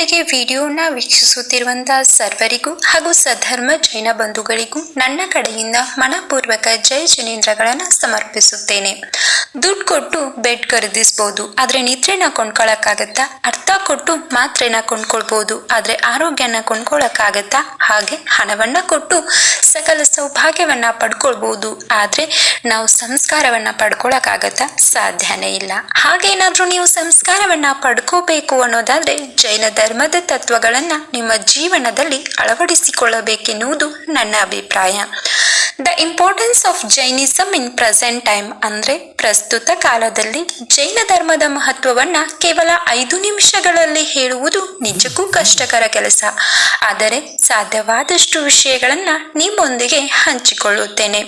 ಮೊದಲಿಗೆ ವಿಡಿಯೋನ ವೀಕ್ಷಿಸುತ್ತಿರುವಂತಹ ಸರ್ವರಿಗೂ ಹಾಗೂ ಸಧರ್ಮ ಜೈನ ಬಂಧುಗಳಿಗೂ ನನ್ನ ಕಡೆಯಿಂದ ಮನಪೂರ್ವಕ ಜೈ ಜನೇಂದ್ರಗಳನ್ನು ಸಮರ್ಪಿಸುತ್ತೇನೆ. ದುಡ್ಡು ಕೊಟ್ಟು ಬೆಡ್ ಖರೀದಿಸ್ಬೋದು. ಆದರೆ ನಿದ್ರೆನ ಕೊಂಡ್ಕೊಳಕ್ಕಾಗತ್ತಾ? ಅರ್ಥ ಕೊಟ್ಟು ಮಾತ್ರೆನ ಕೊಂಡ್ಕೊಳ್ಬೋದು. ಆದರೆ ಆರೋಗ್ಯನ ಕೊಂಡ್ಕೊಳಕ್ಕಾಗತ್ತಾ? ಹಾಗೆ ಹಣವನ್ನ ಕೊಟ್ಟು ಸಕಲ ಸೌಭಾಗ್ಯವನ್ನ ಪಡ್ಕೊಳ್ಬೋದು. ಆದರೆ ನಾವು ಸಂಸ್ಕಾರವನ್ನ ಪಡ್ಕೊಳಕ್ಕಾಗತ್ತಾ ಸಾಧ್ಯನೇ ಇಲ್ಲ. ಹಾಗೇನಾದ್ರೂ ನೀವು ಸಂಸ್ಕಾರವನ್ನ ಪಡ್ಕೋಬೇಕು ಅನ್ನೋದಾದ್ರೆ ಜೈನ ಧರ್ಮದ ತತ್ವಗಳನ್ನ ನಿಮ್ಮ ಜೀವನದಲ್ಲಿ ಅಳವಡಿಸಿಕೊಳ್ಳಬೇಕೆನ್ನುವುದು ನನ್ನ ಅಭಿಪ್ರಾಯ. The importance of Jainism in present time ಅಂದರೆ ಪ್ರಸ್ತುತ ಕಾಲದಲ್ಲಿ ಜೈನ ಧರ್ಮದ ಮಹತ್ವವನ್ನು ಕೇವಲ ಐದು ನಿಮಿಷಗಳಲ್ಲಿ ಹೇಳುವುದು ನಿಜಕ್ಕೂ ಕಷ್ಟಕರ ಕೆಲಸ. ಆದರೆ ಸಾಧ್ಯವಾದಷ್ಟು ವಿಷಯಗಳನ್ನು ನಿಮ್ಮೊಂದಿಗೆ ಹಂಚಿಕೊಳ್ಳುತ್ತೇನೆ.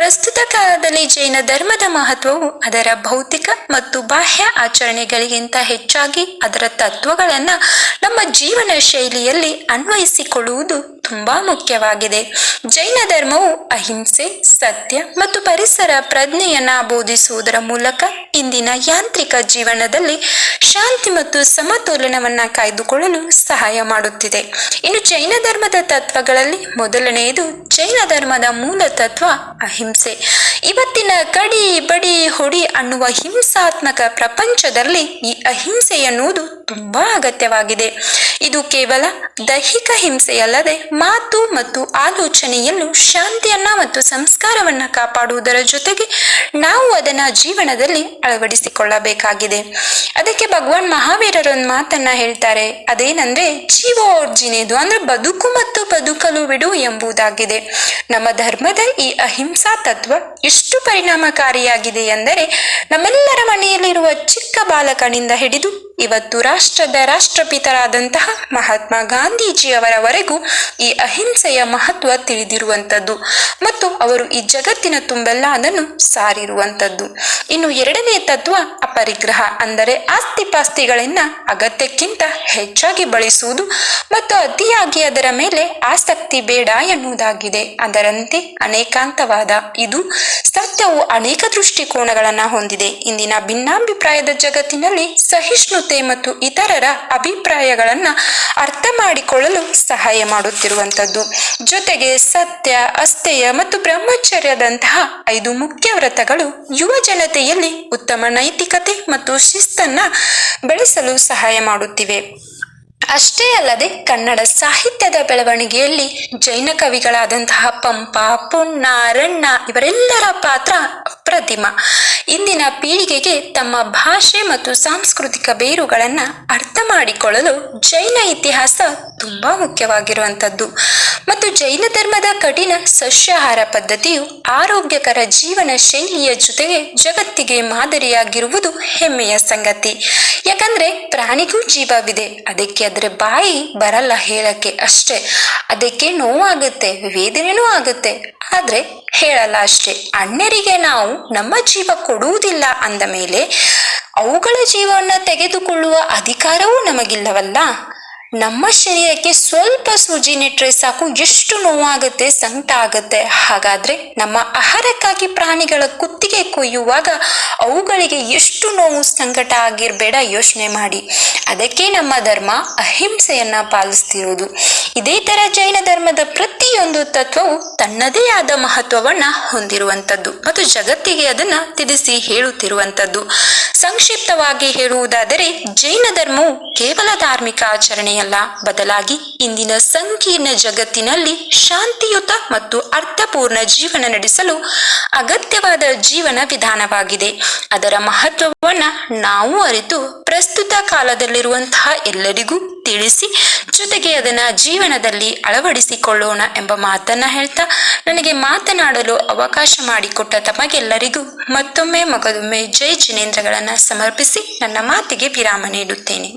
ಪ್ರಸ್ತುತ ಕಾಲದಲ್ಲಿ ಜೈನ ಧರ್ಮದ ಮಹತ್ವವು ಅದರ ಭೌತಿಕ ಮತ್ತು ಬಾಹ್ಯ ಆಚರಣೆಗಳಿಗಿಂತ ಹೆಚ್ಚಾಗಿ ಅದರ ತತ್ವಗಳನ್ನು ನಮ್ಮ ಜೀವನ ಶೈಲಿಯಲ್ಲಿ ಅನ್ವಯಿಸಿಕೊಳ್ಳುವುದು ತುಂಬಾ ಮುಖ್ಯವಾಗಿದೆ. ಜೈನ ಧರ್ಮವು ಅಹಿಂಸೆ, ಸತ್ಯ ಮತ್ತು ಪರಿಸರ ಪ್ರಜ್ಞೆಯನ್ನ ಬೋಧಿಸುವುದರ ಮೂಲಕ ಇಂದಿನ ಯಾಂತ್ರಿಕ ಜೀವನದಲ್ಲಿ ಶಾಂತಿ ಮತ್ತು ಸಮತೋಲನವನ್ನ ಕಾಯ್ದುಕೊಳ್ಳಲು ಸಹಾಯ ಮಾಡುತ್ತಿದೆ. ಇನ್ನು ಜೈನ ಧರ್ಮದ ತತ್ವಗಳಲ್ಲಿ ಮೊದಲನೆಯದು ಜೈನ ಧರ್ಮದ ಮೂಲ ತತ್ವ ಅಹಿಂಸೆ. ಇವತ್ತಿನ ಕಡಿ ಬಡಿ ಹೊಡಿ ಅನ್ನುವ ಹಿಂಸಾತ್ಮಕ ಪ್ರಪಂಚದಲ್ಲಿ ಈ ಅಹಿಂಸೆ ಎನ್ನುವುದು ತುಂಬಾ ಅಗತ್ಯವಾಗಿದೆ. ಇದು ಕೇವಲ ದೈಹಿಕ ಹಿಂಸೆಯಲ್ಲದೆ ಮಾತು ಮತ್ತು ಆಲೋಚನೆಯಲ್ಲೂ ಶಾಂತಿಯನ್ನ ಮತ್ತು ಸಂಸ್ಕಾರವನ್ನ ಕಾಪಾಡುವುದರ ಜೊತೆಗೆ ನಾವು ಅದನ್ನ ಜೀವನದಲ್ಲಿ ಅಳವಡಿಸಿಕೊಳ್ಳಬೇಕಾಗಿದೆ. ಅದಕ್ಕೆ ಭಗವಾನ್ ಮಹಾವೀರರೊಂದು ಮಾತನ್ನ ಹೇಳ್ತಾರೆ. ಅದೇನಂದ್ರೆ ಜೀವೋರ್ಜಿನೇದು ಅಂದ್ರೆ ಬದುಕು ಮತ್ತು ಬದುಕಲು ಬಿಡು ಎಂಬುದಾಗಿದೆ. ನಮ್ಮ ಧರ್ಮದ ಈ ಅಹಿಂಸಾ ತತ್ವ ಎಷ್ಟು ಪರಿಣಾಮಕಾರಿಯಾಗಿದೆ ಎಂದರೆ, ನಮ್ಮೆಲ್ಲರ ಮನೆಯಲ್ಲಿರುವ ಚಿಕ್ಕ ಬಾಲಕನಿಂದ ಹಿಡಿದು ಇವತ್ತು ರಾಷ್ಟ್ರದ ರಾಷ್ಟ್ರಪಿತರಾದಂತಹ ಮಹಾತ್ಮ ಗಾಂಧೀಜಿಯವರವರೆಗೂ ಈ ಅಹಿಂಸೆಯ ಮಹತ್ವ ತಿಳಿದಿರುವಂಥದ್ದು ಮತ್ತು ಅವರು ಈ ಜಗತ್ತಿನ ತುಂಬೆಲ್ಲ ಅದನ್ನು ಸಾರಿರುವಂಥದ್ದು. ಇನ್ನು ಎರಡನೇ ತತ್ವ ಅಪರಿಗ್ರಹ, ಅಂದರೆ ಆಸ್ತಿ ಪಾಸ್ತಿಗಳನ್ನ ಅಗತ್ಯಕ್ಕಿಂತ ಹೆಚ್ಚಾಗಿ ಬಳಸುವುದು ಮತ್ತು ಅತಿಯಾಗಿ ಅದರ ಮೇಲೆ ಆಸಕ್ತಿ ಬೇಡ ಎನ್ನುವುದಾಗಿದೆ. ಅದರಂತೆ ಅನೇಕಾಂತವಾದ ಇದು ಸತ್ಯವು ಅನೇಕ ದೃಷ್ಟಿಕೋನಗಳನ್ನು ಹೊಂದಿದೆ. ಇಂದಿನ ಭಿನ್ನಾಭಿಪ್ರಾಯದ ಜಗತ್ತಿನಲ್ಲಿ ಸಹಿಷ್ಣುತೆ ಮತ್ತು ಇತರರ ಅಭಿಪ್ರಾಯಗಳನ್ನು ಅರ್ಥ ಮಾಡಿಕೊಳ್ಳಲು ಸಹಾಯ ಮಾಡುತ್ತಿರುವಂಥದ್ದು. ಜೊತೆಗೆ ಸತ್ಯ, ಅಸ್ಥೆಯ ಮತ್ತು ಬ್ರಹ್ಮಚರ್ಯದಂತಹ ಐದು ಮುಖ್ಯ ವ್ರತಗಳು ಯುವ ಜನತೆಯಲ್ಲಿ ಉತ್ತಮ ನೈತಿಕತೆ ಮತ್ತು ಶಿಸ್ತನ್ನು ಬೆಳೆಸಲು ಸಹಾಯ ಮಾಡುತ್ತಿವೆ. ಅಷ್ಟೇ ಅಲ್ಲದೆ ಕನ್ನಡ ಸಾಹಿತ್ಯದ ಬೆಳವಣಿಗೆಯಲ್ಲಿ ಜೈನ ಕವಿಗಳಾದಂತಹ ಪಂಪ ಪುಣ್ಣ ರಣ್ಣ ಇವರೆಲ್ಲರ ಪಾತ್ರ ಅಪ್ರತಿಮ ಇಂದಿನ ಪೀಳಿಗೆಗೆ ತಮ್ಮ ಭಾಷೆ ಮತ್ತು ಸಾಂಸ್ಕೃತಿಕ ಬೇರುಗಳನ್ನು ಅರ್ಥ ಮಾಡಿಕೊಳ್ಳಲು ಜೈನ ಇತಿಹಾಸ ತುಂಬಾ ಮುಖ್ಯವಾಗಿರುವಂಥದ್ದು. ಮತ್ತು ಜೈನ ಧರ್ಮದ ಕಠಿಣ ಸಸ್ಯಾಹಾರ ಪದ್ಧತಿಯು ಆರೋಗ್ಯಕರ ಜೀವನ ಶೈಲಿಯ ಜೊತೆಗೆ ಜಗತ್ತಿಗೆ ಮಾದರಿಯಾಗಿರುವುದು ಹೆಮ್ಮೆಯ ಸಂಗತಿ. ಯಾಕಂದ್ರೆ ಪ್ರಾಣಿಗೂ ಜೀವವಿದೆ, ಅದಕ್ಕೆ ಅದರ ಬಾಯಿ ಬರಲ್ಲ ಹೇಳಕ್ಕೆ ಅಷ್ಟೇ. ಅದಕ್ಕೆ ನೋವಾಗುತ್ತೆ, ವೇದನೆನೂ ಆಗುತ್ತೆ. ಆದ್ರೆ ಹೇಳಲ್ಲ ಅಷ್ಟೇ. ಅಣ್ಣರಿಗೆ ನಾವು ನಮ್ಮ ಜೀವ ಕೊಡುವುದಿಲ್ಲ ಅಂದ ಮೇಲೆ ಅವುಗಳ ಜೀವವನ್ನು ತೆಗೆದುಕೊಳ್ಳುವ ಅಧಿಕಾರವೂ ನಮಗಿಲ್ಲವಲ್ಲ? ನಮ್ಮ ಶರೀರಕ್ಕೆ ಸ್ವಲ್ಪ ಸೂಜಿ ನೆಟ್ರೆ ಸಾಕು, ಎಷ್ಟು ನೋವಾಗುತ್ತೆ ಸಂಕಟ ಆಗುತ್ತೆ ಹಾಗಾದ್ರೆ ನಮ್ಮ ಆಹಾರಕ್ಕಾಗಿ ಪ್ರಾಣಿಗಳ ಕುತ್ತಿಗೆ ಕೊಯ್ಯುವಾಗ ಅವುಗಳಿಗೆ ಎಷ್ಟು ನೋವು, ಸಂಕಟ ಆಗಿರಬೇಡ, ಯೋಚನೆ ಮಾಡಿ. ಅದಕ್ಕೆ ನಮ್ಮ ಧರ್ಮ ಅಹಿಂಸೆಯನ್ನು ಪಾಲಿಸ್ತಿರೋದು ಇದೇ ತರ ಜೈನ ಧರ್ಮದ ಪ್ರತಿಯೊಂದು ತತ್ವವು ತನ್ನದೇ ಆದ ಮಹತ್ವವನ್ನ ಹೊಂದಿರುವಂಥದ್ದು ಮತ್ತು ಜಗತ್ತಿಗೆ ಅದನ್ನ ತಿಳಿಸಿ ಹೇಳುತ್ತಿರುವಂಥದ್ದು. ಸಂಕ್ಷಿಪ್ತವಾಗಿ ಹೇಳುವುದಾದರೆ, ಜೈನ ಧರ್ಮವು ಕೇವಲ ಧಾರ್ಮಿಕ ಆಚರಣೆಯಲ್ಲ, ಬದಲಾಗಿ ಇಂದಿನ ಸಂಕೀರ್ಣ ಜಗತ್ತಿನಲ್ಲಿ ಶಾಂತಿಯುತ ಮತ್ತು ಅರ್ಥಪೂರ್ಣ ಜೀವನ ನಡೆಸಲು ಅಗತ್ಯವಾದ ಜೀವನ ವಿಧಾನವಾಗಿದೆ. ಅದರ ಮಹತ್ವವನ್ನ ನಾವು ಅರಿತು ಪ್ರಸ್ತುತ ಕಾಲದಲ್ಲಿರುವಂತಹ ಎಲ್ಲರಿಗೂ ತಿಳಿಸಿ ಜೊತೆಗೆ ಅದನ್ನು ಜೀವನದಲ್ಲಿ ಅಳವಡಿಸಿಕೊಳ್ಳೋಣ ಎಂಬ ಮಾತನ್ನ ಹೇಳ್ತಾ ನನಗೆ ಮಾತನಾಡಲು ಅವಕಾಶ ಮಾಡಿಕೊಟ್ಟ ತಮಗೆಲ್ಲರಿಗೂ ಮತ್ತೊಮ್ಮೆ ಮಗದೊಮ್ಮೆ ಜೈ ಜಿನೇಂದ್ರಗಳನ್ನ ಸಮರ್ಪಿಸಿ ನನ್ನ ಮಾತಿಗೆ ವಿರಾಮ ನೀಡುತ್ತೇನೆ.